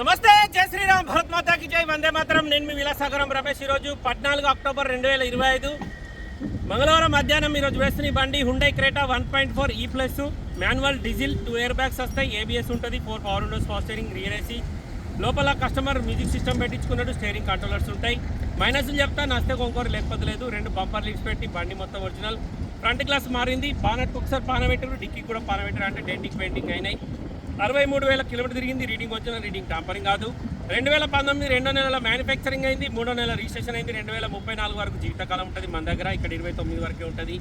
నమస్తే జై శ్రీరామ్ భరత్ మాతాకి జై వందే మాత్రం. నేను మీ విలాసాగరం రమేష్. ఈరోజు పద్నాలుగు అక్టోబర్ రెండు వేల ఇరవై ఐదు మంగళవారం మధ్యాహ్నం ఈరోజు వేసిన బండి Hyundai Creta one point four e E plus manual diesel two airbags వస్తాయి. ఏబిఎస్ ఉంటుంది. Four power windows power steering rear AC లోపల కస్టమర్ మ్యూజిక్ సిస్టమ్ పెట్టించుకున్నాడు. స్టీరింగ్ కంట్రోలర్స్ ఉంటాయి. మైనస్లు చెప్తా నస్తే కొంకోరు లేకపోతే లేదు. రెండు బంపర్ లీడ్స్ పెట్టి బండి మొత్తం ఒరిజినల్ ఫ్రంట్ గ్లాస్ మారింది. బానట్కి ఒకసారి పాన పెట్టారు డిక్కీ కూడా పాన పెట్టారు అంటే డెంటింగ్ పెయింటింగ్ అయినాయి. అరవై మూడు వేల కిలోమీటర్ తిరిగింది. రీడింగ్ వచ్చిన రీడింగ్ టాంపరింగ్ కాదు. రెండు వేల పంతొమ్మిది రెండో నెలల మ్యానుఫ్యాక్చరింగ్ అయింది. మూడో నెల రిజిస్ట్రేషన్ అయింది. రెండు వేల ముప్పై నాలుగు వరకు జీవితకాలం ఉంటుంది మన దగ్గర. ఇక్కడ ఇరవై తొమ్మిది వరకే ఉంటుంది.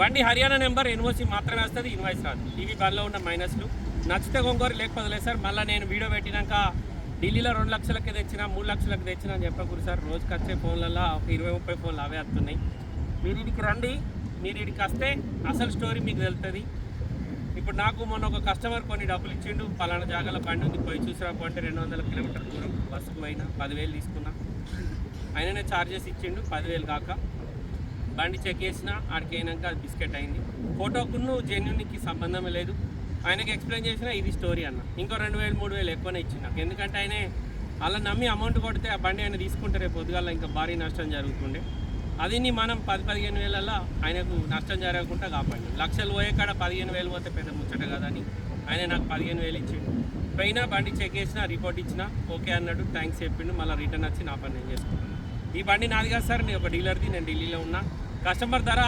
బండి హర్యానా నెంబర్ ఎన్ఓసి మాత్రమే వస్తుంది. ఇన్వాయిస్ రాదు. ఇవి బండిలో ఉన్న మైనస్లు. నచ్చితే కొంగోరు లేకపోతే లేదు సార్. మళ్ళీ నేను వీడియో పెట్టినాక ఢిల్లీలో రెండు లక్షలకి తెచ్చిన మూడు లక్షలకు తెచ్చిన అని చెప్పకూడదు సార్. రోజుకి వచ్చే ఫోన్లలో ఒక ఇరవై ముప్పై ఫోన్లు అవే వస్తున్నాయి మీరు ఇడికి రండి. మీరు ఇడికి వస్తే అసలు స్టోరీ మీకు తెలుస్తుంది. ఇప్పుడు నాకు మొన్న ఒక కస్టమర్ కొన్ని డబ్బులు ఇచ్చిండు. పలానా జాగాలో బండి ఉంది. పోయి చూసిరాపు అంటే రెండు వందల కిలోమీటర్ దూరం. బస్సుకు పోయినా పదివేలు తీసుకున్నా. ఆయననే ఛార్జెస్ ఇచ్చిండు పదివేలు కాక. బండి చెక్ చేసిన ఆడికి అయినాక అది బిస్కెట్ అయింది. ఫోటోకును జెన్యున్కి సంబంధం లేదు. ఆయనకి ఎక్స్ప్లెయిన్ చేసిన ఇది స్టోరీ అన్న. ఇంకో రెండు వేలు మూడు వేలు ఎక్కువనే ఇచ్చిన నాకు. ఎందుకంటే ఆయన అలా నమ్మి అమౌంట్ కొడితే ఆ బండి ఆయన తీసుకుంటే రేపు పొద్దుగాల. ఇంకా భారీ నష్టం జరుగుతుండే. అదిని మనం పది పదిహేను వేలల్లో ఆయనకు నష్టం జరగకుండా కాపాడి లక్షలు పోయే కాడ పదిహేను వేలు పోతే పెద్ద ముచ్చట కదా అని ఆయన నాకు పదిహేను వేలు ఇచ్చిండు. పోయినా బండి చెక్ చేసిన రిపోర్ట్ ఇచ్చిన ఓకే అన్నాడు థ్యాంక్స్ చెప్పిండు. మళ్ళీ రిటర్న్ వచ్చి నా పని నేను చేసుకున్నాను ఈ బండి నాది కాదు సార్ నేను ఒక డీలర్ది నేను ఢిల్లీలో ఉన్నా. కస్టమర్ ధర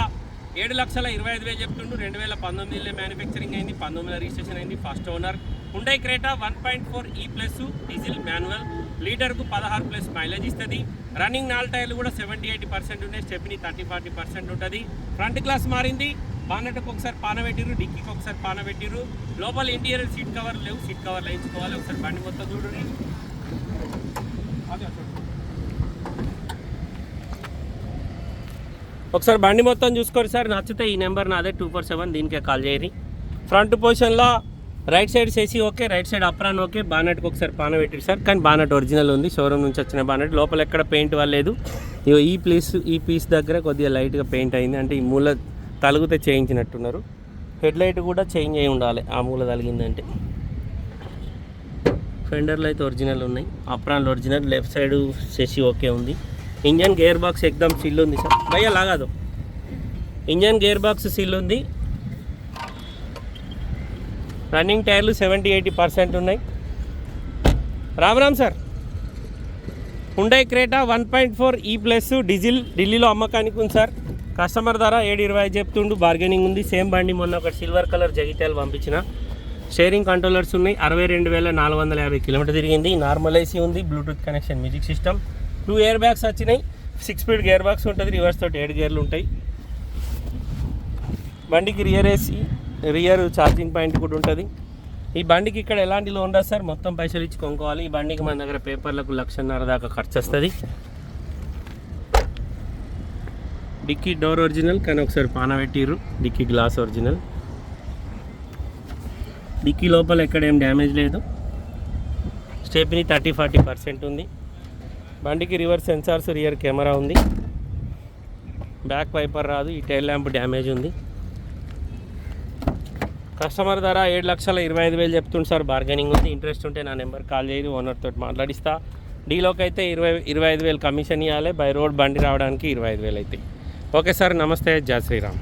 ఏడు లక్షల ఇరవై ఐదు వేలు చెప్తుండు. రెండు వేల పంతొమ్మిదిలో మ్యానుఫ్యాక్చరింగ్ అయింది పంతొమ్మిదిలో రిజిస్ట్రేషన్ అయింది first owner Hyundai Creta one point four E plus diesel manual లీటర్కు పదహారు ప్లస్ మైలేజ్ ఇస్తుంది. రన్నింగ్ నాలుగు టైర్లు కూడా సెవెంటీ ఎయిటీ పర్సెంట్ ఉన్నాయి. స్టెప్ని థర్టీ ఫార్టీ పర్సెంట్ ఉంటుంది. ఫ్రంట్ గ్లాస్ మారింది. బానెట్కి ఒకసారి పాన పెట్టిర్రు డిక్కీకి ఒకసారి పాన పెట్టిర్రు. లోపల ఇంటీరియర్ సీట్ కవర్ లేవు. సీట్ కవర్ వేయించుకోవాలి ఒకసారి బండి మొత్తం చూడండి. ఒకసారి బండి మొత్తం చూసుకోండి సార్. నచ్చితే ఈ నెంబర్ నాదే టూ ఫోర్ సెవెన్ దీనికే కాల్ చేయరు ఫ్రంట్ పొజిషన్లో రైట్ సైడ్ చేసి okay right side apron okay బానెట్కి ఒకసారి పాన పెట్టిరు సార్. కానీ బానెట్ ఒరిజినల్ ఉంది షోరూమ్ నుంచి వచ్చిన బానెట్. లోపల ఎక్కడ పెయింట్ వాళ్ళలేదు ఇగో ఈ ప్లేస్ ఈ పీస్ దగ్గర కొద్దిగా లైట్గా పెయింట్ అయింది. అంటే ఈ మూల తలుగుతే చేయించినట్టున్నారు. హెడ్ లైట్ కూడా చేంజ్ అయి ఉండాలి. ఆ మూల తలిగిందంటే. ఫెండర్లు అయితే ఒరిజినల్ ఉన్నాయి. అప్రాన్లు ఒరిజినల్ లెఫ్ట్ సైడ్ చేసి ఓకే ఉంది. ఇంజన్ గేర్ బాక్స్ ఎగ్దాం సిల్ ఉంది సార్. భయ్య లాగాదు. ఇంజన్ గేర్ బాక్స్ సిల్ ఉంది. రన్నింగ్ టైర్లు సెవెంటీ ఎయిటీ పర్సెంట్ ఉన్నాయి. Ram Ram sir Hyundai Creta one point four e E plus diesel ఢిల్లీలో అమ్మకానికి ఉంది సార్. కస్టమర్ ధర ఏడు ఇరవై చెప్తుండు బార్గెనింగ్ ఉంది. సేమ్ బండి మొన్న ఒక సిల్వర్ కలర్ జగిత్యాలు పంపించిన. షేరింగ్ కంట్రోలర్స్ ఉన్నాయి. అరవై రెండు వేల నాలుగు వందల యాభై కిలోమీటర్ తిరిగింది. నార్మల్ ఏసీ ఉంది. Bluetooth connection music system two airbags వచ్చినాయి. సిక్స్ స్పీడ్ గేర్ బాక్స్ ఉంటుంది. రివర్స్ తోటి ఏడు గేర్లు ఉంటాయి. బండికి rear AC rear charging point కూడా ఉంటుంది. ఈ బండికి ఇక్కడ ఎలాంటి లోన్ రాదు సార్? మొత్తం పైసలు ఇచ్చి కొనుక్కోవాలి. ఈ బండికి మన దగ్గర పేపర్లకు లక్షన్నర దాకా ఖర్చు వస్తుంది డిక్కీ డోర్ ఒరిజినల్ కానీ ఒకసారి పాన పెట్టిర్రు. Dicky glass original. డిక్కీ లోపల ఎక్కడ ఏం డ్యామేజ్ లేదు. స్టెప్ని థర్టీ ఫార్టీ పర్సెంట్ ఉంది. బండికి రివర్స్ సెన్సార్స్ రియర్ కెమెరా ఉంది. బ్యాక్ వైపర్ రాదు. ఈ టైల్ ల్యాంప్ డ్యామేజ్ ఉంది. కస్టమర్ ధర ఏడు లక్షల ఇరవై ఐదు వేలు చెప్తుంది సార్. బార్గెనింగ్ ఉంది. ఇంట్రెస్ట్ ఉంటే నా నెంబర్ కాల్ చేయదు ఓనర్ తోటి మాట్లాడిస్తా. డీలోకి అయితే ఇరవై ఇరవై ఐదు వేలు కమిషన్ ఇవ్వాలి బై రోడ్ బండి రావడానికి ఇరవై ఐదు వేలు అవుతాయి ఓకే సార్ నమస్తే. జయ శ్రీరామ్.